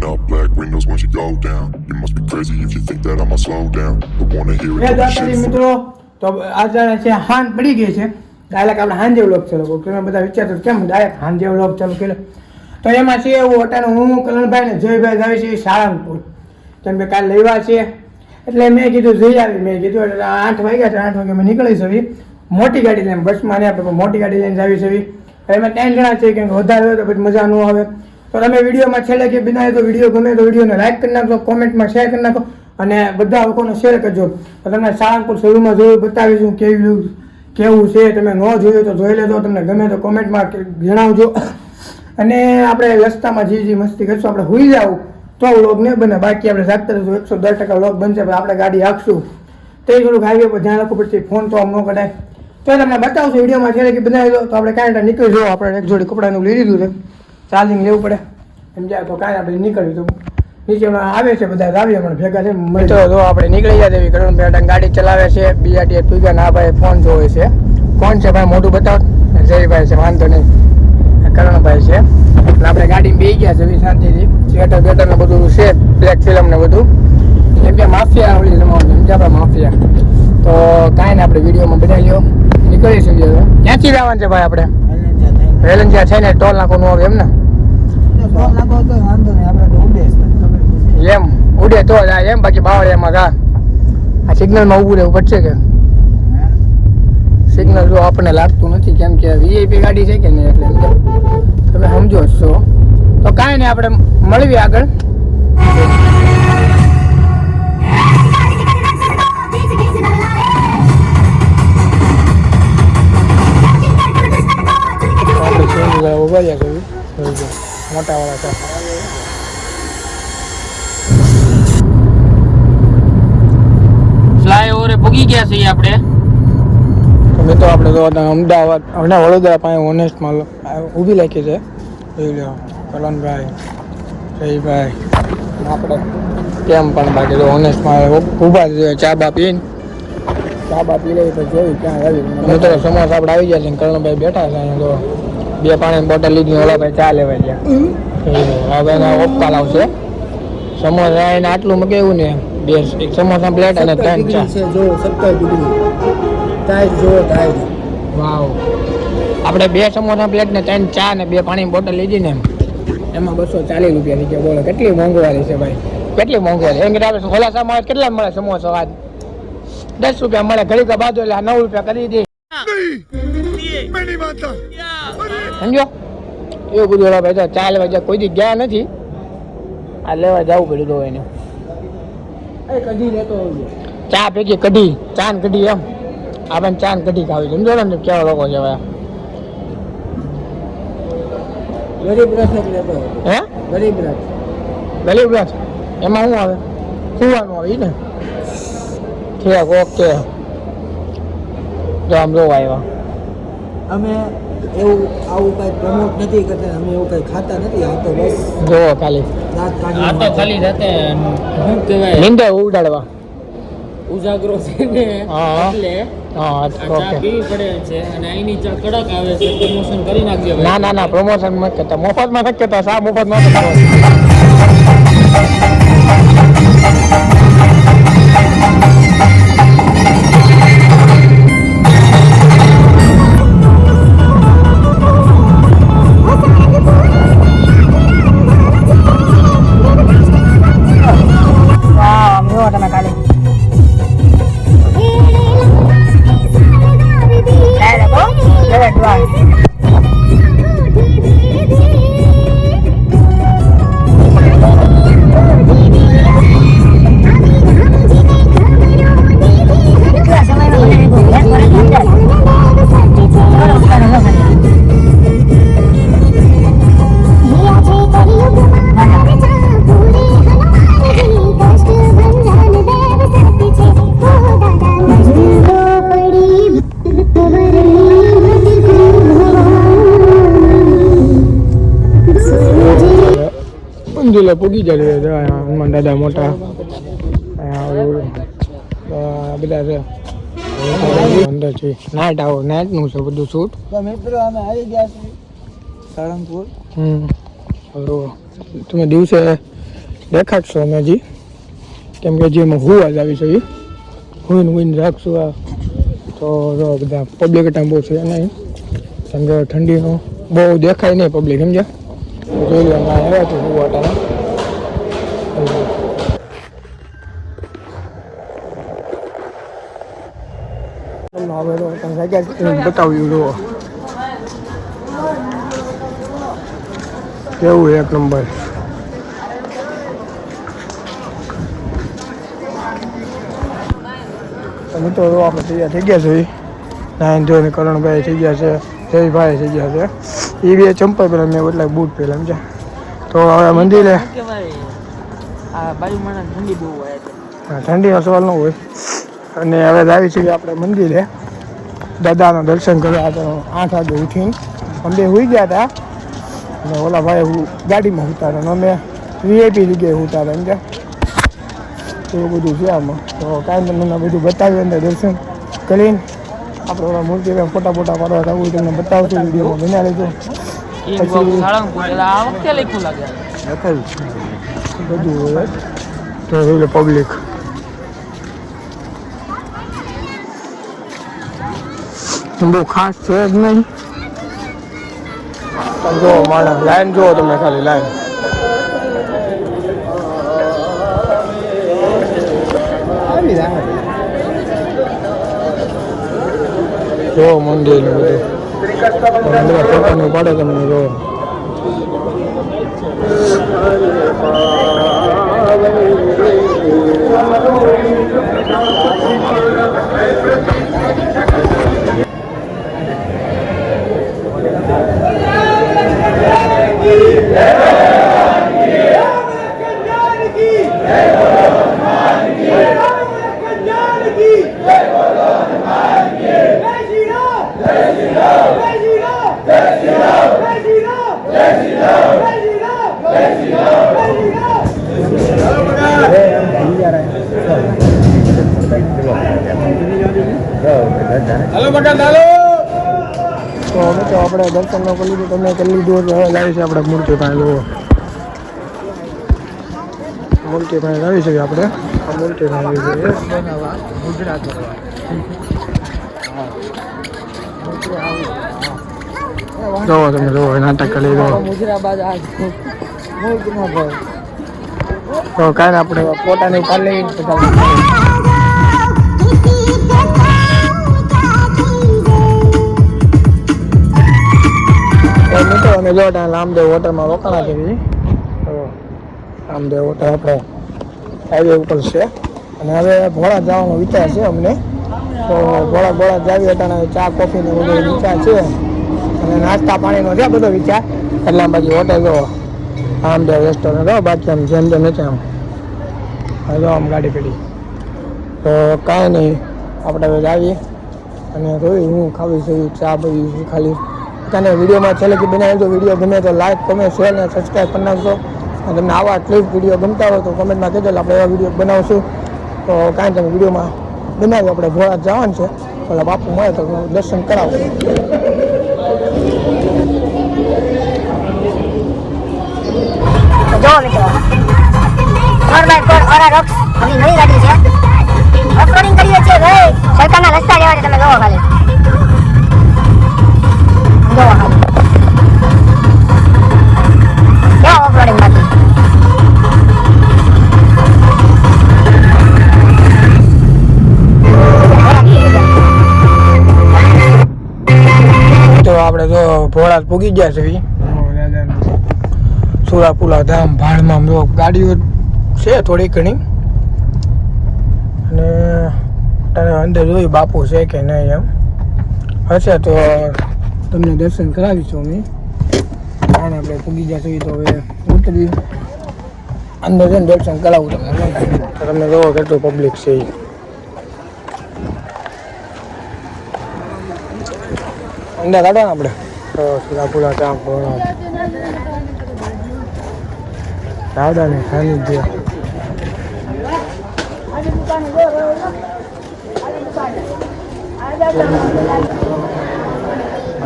Rolling up black windows once you go down. You must be crazy if you think that I'ma slow down. But wanna hear it મિત્રો તો આજે છે હાન પડી ગઈ છે. Direct આપણે હાંજે વ્લોગ ચાલુ કે તમે બધા વિચારતો કેમ ડાયરેક્ટ હાંજે વ્લોગ ચાલુ કર્યો તો એમાં છે એવું અટાણે હું કલણભાઈ ને જયભાઈ આવે છે સાળંગપુર. કેમ કે કાલે લેવા છે. એટલે મેં કીધું જઈ આવી. મેં કીધું એટલે આઠ વાગ્યા છે આઠ વાગે મેં નીકળી જવી. મોટી ગાડી લઈને બસમાં નહીં આપણે મોટી ગાડી લઈને આવી જવી. એમાં ત્રણ જણા છે કેમ વધારે હોય તો પછી મજા ન આવે. તો તમે વિડીયોમાં છેલ્લે કે બિના તો વીડિયો ગમે તો વિડીયોને લાઈક કરી નાખો કોમેન્ટમાં શેર કરી નાખો અને બધા લોકોને શેર કરજો. તો તમને સારંગપુર શરૂમાં જોયું, બતાવીશું કેવું કેવું છે. તમે ન જોયું તો જોઈ લેજો, તમને ગમે તો કોમેન્ટમાં જણાવજો. અને આપણે રસ્તામાં જે જે મસ્તી કરશું. આપણે હોઈ જાવ તો વ્લોગ નહીં બને. બાકી આપણે જાગતા રહીશું. એકસો દસ ટકા વ્લોગ બનશે, પણ આપણે ગાડી હાંકશું. તે થોડુંક હાઈવે પર ધ્યાન રાખવું પડશે. ફોન તો આમ ન કઢાય. તો તમને બતાવશું વિડીયોમાં છે કે બનાવી દો તો. આપણે કાંઈ નીકળી જવું આપણે એક જોડી કપડાનું લઈ લીધું છે. ચાર્જિંગ લેવું પડે. સમજ્યા તો કાંઈ આપણે નીકળ્યું તો નીચે હમણાં આવે છે બધા આવીએ પણ ભેગા છે તો જો આપણે નીકળી ગયા દેવી કરણ બેટા ગાડી ચલાવે છે. બીજા બીઆરટી પીગા ના ભાઈ ફોન જોવે છે. કોણ છે ભાઈ મોટું બતાવો. જયભાઈ છે વાંધો નહીં. કરણભાઈ છે. એટલે આપણે ગાડી બે ગયા છે શાંતિથી. થિયેટર બેટર ને બધું છે બ્લેક ફિલ્મ ને બધું. એમ કે માફિયા ઓલી જમાવાનું એમ કે આપણે માફિયા. તો કાંઈ ને આપણે વિડીયોમાં બનાવી લ્યો. નીકળી શકીએ તો ક્યાંથી જવાનું છે ભાઈ આપણે? વેલંજિયા છે ને ટોલ નાખવાનું આવે એમ ને? એમ ઉડે તો જાય એમ બાકી બાવળિયામાં કા આ સિગ્નલમાં ઊભું રહેવું પડશે કે? સિગ્નલ જો આપણને લાગતું નથી કેમ કે વીઆઈપી ગાડી છે કે નહીં એટલે તમે સમજો છો. તો કાંઈ નહીં આપણે મળીએ આગળ. મોટા વાળા છે ફ્લાયઓવરે પૂગી ગયા છીએ આપણે. તો મિત્રો આપણે તો અમદાવાદ હમણાં વડોદરા પાસે ઓનેસ્ટમાં ઊભી રાખી છે. જોઈ લો કલનભાઈ જયભાઈ આપણે કેમ પણ બાકી તો ઓનેસ્ટમાં ઊભા ચા બા પીને. ચા બા પી લઈ પછી જોયું ક્યાં આવી. મિત્રો સમોસા આપણે આવી ગયા છે ને કરણભાઈ બેઠા છે અહીંયા તો. બે પાણીની બોટલ લીધી ઓલા ભાઈ ચા લેવા ગયા. હવે એના ઓપકા લાવશે. સમોસા એને આટલું મગાવ્યું ને બે એક સમોસા પ્લેટ અને ત્રણ ચા. જો સત્તર ડિગ્રી. ટાઈટ જો ટાઈટ વાવ. આપણે બે સમોસા પ્લેટ ને ત્રણ ચા ને બે પાણીની બોટલ લીધી ને એમાં બસો ચાલીસ રૂપિયા થઈ ગયા બોલો. કેટલી મોંઘવારી છે ભાઈ? કેટલી મોંઘવારી? એમ કે આપણે ખોલાસામાં કેટલા મળે સમોસા આજ? દસ રૂપિયા મળે. ઘડી બાદ એટલે આ નવ રૂપિયા કરી દે. સમજો? એવું બધું ભાઈ તો ચા લેવા જ્યાં કોઈ દી ગયા નથી. આ લેવા જવું પડ્યું તો એને. કઢી લેતો ચા પૈકી કઢી ચા ને કઢી એમ. આપણને ચા ને કઢી ખાવી. સમજો ને કેવા લોકો છે ભાઈ. ગરીબ રથ લેતો. હે? ગરીબ રથ. ગરીબ રથ? એમાં શું આવે? સુવાનું આવે ને? ઠીક ઓકે. આમ જોવા આવ્યા. અમે એવું આવું કઈ પ્રમોટ નથી કરતા અમે એવું કઈ ખાતા નથી આ તો બસ જોવો ખાલી. દાંત આ તો ખાલી રાતે શું કહેવાય? નિંદે ઉડાડવા. ઉજાગરો છે ને હા. એટલે હા ઓકે. પડે છે અને અહીંની ચા કડક આવે છે પ્રમોશન કરી નાખજો ના ના ના પ્રમોશન મત કરતા. મફતમાં નથી કરતા સા મફતમાં નથી મંદિરે પૂગી જાય છે અહીંયા હનુમાન દાદા મોટા. બધા છે. અંદર છે. નાઇટ આવો નાઇટનું છે બધું શૂટ તો મિત્રો અમે આવી ગયા છીએ સાળંગપુર. હમ. બરોબર તમે દિવસે દેખાડશો અમે હજી. કેમ કે જે હું આજ આવી છે એ હુઈને હુઈને રાખશું આ. તો જો બધા પબ્લિક ટાઈમ બહુ છે નહીં. કેમ કે ઠંડીનો બહુ દેખાય નહીં પબ્લિક સમજ્યા? જોઈ લો આવ્યા તો હુવા ટાણા તમને હવે તો તમે જગ્યા બતાવ્યું જુઓ કેવું એક નંબર તો મિત્રો જો આપણે તૈયાર થઈ ગયા છે નાયન ધોઈને કરણભાઈ થઈ ગયા છે જયભાઈ થઈ ગયા છે એ બે ચંપલ પહેલા મેં એટલા બૂટ પહેલા સમજ્યા તો હવે મંદિરે કેવાય આ ઠંડી બહુ હોય છે. ઠંડીનો સવાલ ન હોય. અને હવે આવી છીએ આપણે મંદિરે. દાદાના દર્શન કર્યા હતા તો આઠ વાગે ઉઠીને અમે હોઈ ગયા હતા. અને ઓલા ભાઈ હું ગાડીમાં ઉતારે અને અમે વીઆઈપી જગ્યાએ ઉતારે એમ કે એવું બધું છે આમાં. તો કાંઈ તમને બધું બતાવ્યું અંદર દર્શન કરીને. આપણે ઓલા મૂર્તિ ફોટા ફોટા પાડવા હતા હું તમને બતાવશું વિડીયોમાં. બના લેજો પછી- લખાયું બધું હોય તો એટલે પબ્લિક બહુ ખાસ છે જ નહીં તમે જો માણસ લાઈન જુઓ તમે ખાલી લાઈન જો મંદિર બધું તમે ફોટાનું પાડે તમને જો તો હવે તો આપણે દર્શન ન કરી લીધું, તમે કરી લીધું હવે લાવી છે આપણે મૂર્તિ પાસે જુઓ મૂર્તિ પાસે લાવી છે આપણે. આ મૂર્તિ પાસે છે. જોવો તમે, જોવો નાટક કરી દો. મુજરાબાદ આ મૂર્તિમાં ભાવ તો ને આપણે પોતાની પાલી અમે જો ત્યાં રામદેવ હોટલમાં રોકાણા તો રામદેવ હોટલ આપણે હાઈવે ઉપર છે. અને હવે ભોળા જવાનો વિચાર છે અમને. તો ભોળા ભોળા જાવી હતા ચા કોફી ને બધો વિચાર છે. અને નાસ્તા પાણીનો છે બધો વિચાર. એટલે બાજુ હોટેલ જો રામદેવ રેસ્ટોરન્ટ હો, બાકી આમ જેમ જેમ નથી આમ. જો આમ ગાડી પડી. તો કાંઈ નહીં. આપણે હવે જાવીએ. અને જોઈ હું ખાવી છું ચા, બધી ખાલી. અને વિડીયોમાં છેલ્લે બનાવી તો વીડિયો ગમે તો લાઈક કમેન્ટ શેર અને સબસ્ક્રાઈબ કરી નાખજો. અને તમને આવા ક્લિપ વીડિયો ગમતા હોય તો કમેન્ટમાં કહેજો એટલે આપણે એવા વીડિયો બનાવશું. તો કાંઈ તમે વિડીયોમાં બનાવ્યું. આપણે ભોળા જવાનું છે. ઓલા બાપુ મળે તો દર્શન કરાવો જો મિત્રો ફોર બાય ફોર છે. ઓફરોડિંગ કરીએ છીએ રસ્તા લેવા છે, તમે જોવો ખાલી. તો આપણે જો ભોળા પૂગી ગયા છે. સુરાપુલા ધામ ભાડમાં જો ગાડીઓ છે થોડી ઘણી અને અંદર જોઈ બાપુ છે કે નહીં એમ હશે તો તમને દર્શન કરાવીશું અમે. કારણ આપણે પૂગી ગયા છીએ તો હવે ઉતરી અંદર જઈને દર્શન કરાવું તમને. તમને જોવો કેટલું પબ્લિક છે. અંદર કાઢો ને આપણે. તો સુરાપુલા ધામ ભોળા દાદાને સાનિધ્ય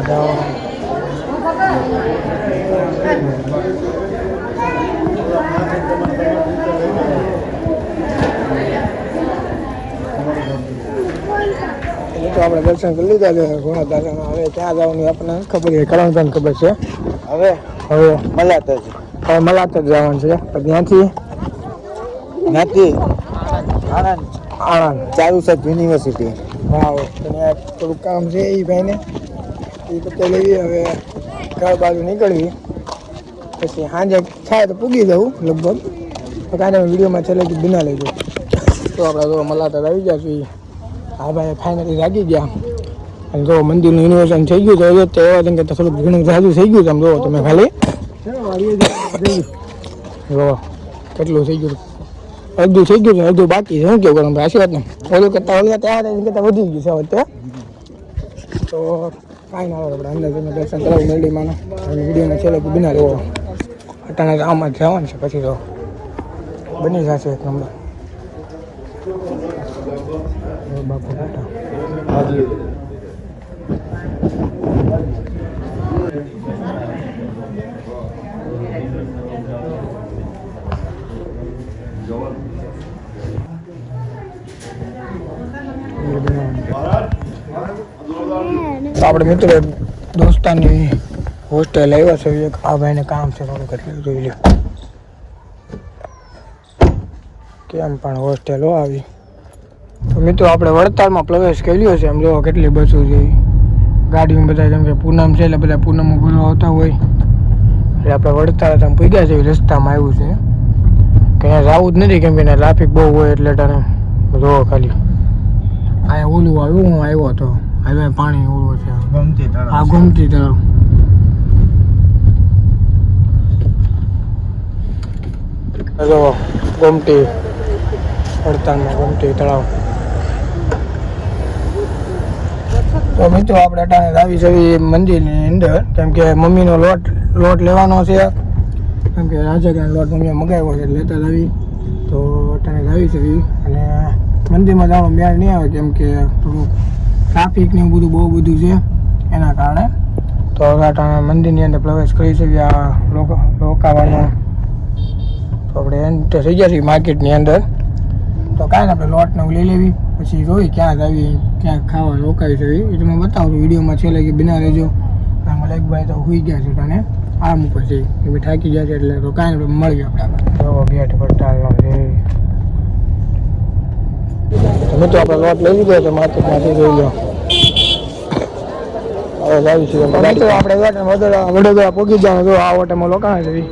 તો આપણે દર્શન કરી લીધા છે. ઘણા દાદાના હવે ત્યાં જવાની આપણને ખબર છે કરણ ખબર છે. હવે? હવે મલાતજ. હવે મલાતજ જ જવાનું છે. ત્યાંથી ત્યાંથી? આણંદ. આણંદ ચારુસદ યુનિવર્સિટી. હા ત્યાં થોડું કામ છે એ ભાઈને. એ પતે લઈએ હવે ઘર બાજુ નીકળવી. પછી સાંજે થાય તો પૂગી જવું લગભગ. તો કાંઈ નહીં વિડીયોમાં છેલ્લે બિના લેજો તો આપણે જો મલાતા આવી ગયા છીએ. હા ભાઈ ફાઇનલી જાગી ગયા. અને જો મંદિરનું ઇનોવેશન થઈ ગયું તો તે એવા જેમ કે થોડુંક ઘણું જાજુ થઈ ગયું તમે જોવો તમે ખાલી. જો કેટલું થઈ ગયું. અડધું થઈ ગયું અડધું બાકી છે. શું કેવું કરું આશીર્વાદ ને ઓલું કરતા ઓલું ત્યાં કરતાં વધી ગયું છે, હવે તો. તો કાંઈ ના આવે આપણે અંદર જઈને દર્શન કરાવું મેરડીમાં અને વિડીયોમાં છેલ્લે બિના રહેવો અટાણા આમાં જવાનું છે, પછી તો બની જશે એક નંબર. બાપુ બેટા આપણે મિત્રો દોસ્તાની હોસ્ટેલ આવ્યા છે. એક આ ભાઈને કામ છે થોડું એટલે જોઈ લે કેમ પણ હોસ્ટેલો આવી. તો મિત્રો આપણે વડતાલમાં પ્રવેશ કર્યો છે. એમ જો કેટલી બસો છે. ઈ. ગાડીમાં બધા જેમ કે પૂનમ છે એટલે બધા પૂનમ ભરવા આવતા હોય. એટલે આપણે વડતાલ તમે પૂગ્યા છે, રસ્તામાં આવ્યું છે. કે અહીંયા જવું જ નથી કેમ કે ટ્રાફિક બહુ હોય એટલે તને જોવો ખાલી. આ ઓલું આવ્યું, હું આવ્યો હતો. હવે પાણી ઓળો છે. ગમતી આ ગોમતી તળાવ. જો ગમતી વડતાલમાં ગમતી તળાવ. તો મિત્રો આપણે અટાણે આવી જવી મંદિરની અંદર કેમ કે મમ્મીનો લોટ લોટ લેવાનો છે. કેમ કે રાજગરાનો લોટ મમ્મીએ મગાવ્યો છે લેતા જ આવી તો અટાણે આવી જવી અને મંદિરમાં જવાનો મેળ નહીં આવે કેમ કે થોડુંક ટ્રાફિક ને બધું બહુ બધું છે, એના કારણે. તો હવે મંદિરની અંદર પ્રવેશ કરી શકીએ, આ રોકાવાનો. તો આપણે એન્ટર થઈ ગયા છીએ માર્કેટની અંદર. તો કાંઈ ને આપણે લોટ ને લઈ લેવી, પછી જોઈ ક્યાં આવી ક્યાં ખાવા રોકાવી છે એ તમે બતાવું વિડીયોમાં છેલ્લે કે બિના રહેજો. આમાં લેગભાઈ તો હોઈ ગયા છે તને, આમ ઉપર છે એ બી થાકી ગયા છે એટલે તો કાંઈ મળીએ આપણે ગેટ પર ટાળનો છે. મિત્રો આપણે લોટ લઈ લીધો છે માર્કેટમાંથી જોઈ લો હવે લાવી છે મિત્રો આપણે વડોદરા વડોદરા પહોંચી જવાનું જો આ હોટલમાં લોકાણા છે.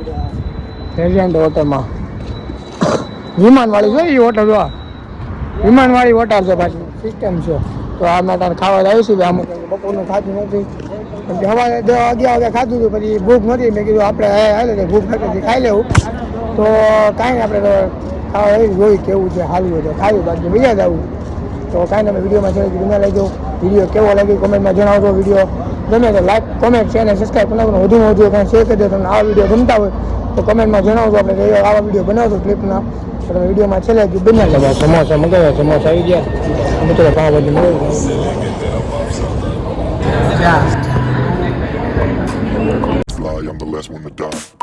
રેઝિડન્ટ હોટલમાં વિમાનવાળી જોઈ એ હોટલ જો. વિમાનવાળી હોટલ છે પાછી. સિસ્ટમ છે. તો આ તારે ખાવા આવી છું અમુક બપોરનું ખાધું નથી. કે સવારે અગિયાર વાગે ખાધું હતું પછી ભૂખ નથી મેં કીધું આપણે હાલે ભૂખ નથી ખાઈ લેવું. તો કાંઈ નહીં આપણે ખાવા આવી જોઈ કેવું છે હાલવું છે. ખાયું બાકી બીજા જવું તો કાંઈ નહીં વિડીયોમાં છે ગમે લાગ્યો વીડિયો કેવો લાગ્યો કોમેન્ટમાં જણાવજો વીડિયો. ગમે તો લાઈક કોમેન્ટ છે અને સબસ્ક્રાઈબ બનાવવાનું વધુમાં વધુ પણ શેર કરી દો. તમને આવા વીડિયો ગમતા હોય તો કમેન્ટમાં જણાવજો. આપણે કે આવા વીડિયો બનાવજો ક્લિપના તો તમે વિડીયોમાં છેલ્લે હજી બની લેવા સમોસા મગાવ્યા સમોસા આવી ગયા. મિત્રો પાવભાજી મગાવી Fly, I'm the last one to die.